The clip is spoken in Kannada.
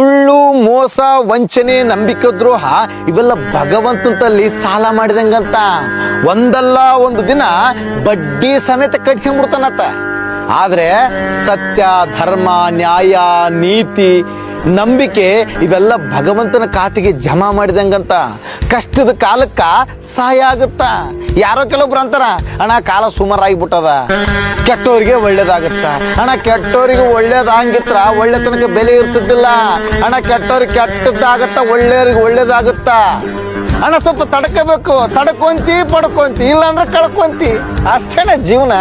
ಮೋಸ, ವಂಚನೆ, ನಂಬಿಕೆ ದ್ರೋಹ ಇವೆಲ್ಲ ಭಗವಂತನಲ್ಲಿ ಸಾಲ ಮಾಡಿದಂಗಂತ. ಒಂದಲ್ಲ ಒಂದು ದಿನ ಬಡ್ಡಿ ಸಮೇತ ಕಟ್ಸಿಬಿಡ್ತಾನತ್ತ ಆದ್ರೆ ಸತ್ಯ, ಧರ್ಮ, ನ್ಯಾಯ, ನೀತಿ, ನಂಬಿಕೆ ಇವೆಲ್ಲ ಭಗವಂತನ ಖಾತೆಗೆ ಜಮಾ ಮಾಡಿದಂಗಂತ. ಕಷ್ಟದ ಕಾಲಕ್ಕ ಸಹಾಯ ಆಗುತ್ತ? ಯಾರೋ ಕೆಲವೊಬ್ರು ಅಂತಾರ, ಅಣ್ಣ, ಕಾಲ ಸುಮಾರಾಗಿಬಿಟ್ಟದ. ಕೆಟ್ಟವರಿಗೆ ಒಳ್ಳೇದಾಗತ್ತ. ಅಣ್ಣ ಕೆಟ್ಟವರಿಗೆ ಒಳ್ಳೇದಾಗಿತ್ರ? ಒಳ್ಳೆ ತನಕ ಬೆಲೆ ಇರ್ತಿದ್ದಿಲ್ಲ. ಅಣ್ಣ ಕೆಟ್ಟವ್ರಿಗೆ ಕೆಟ್ಟದ್ದಾಗತ್ತ? ಒಳ್ಳೆಯವ್ರಿಗೆ ಒಳ್ಳೇದಾಗುತ್ತ? ಅಣ್ಣ, ಸ್ವಲ್ಪ ತಡ್ಕೋಬೇಕು. ತಡ್ಕೊಂತಿ, ಪಡ್ಕೊಂತಿ, ಇಲ್ಲಾಂದ್ರೆ ಕಳ್ಕೊಂತಿ. ಅಷ್ಟೇನ ಜೀವನ.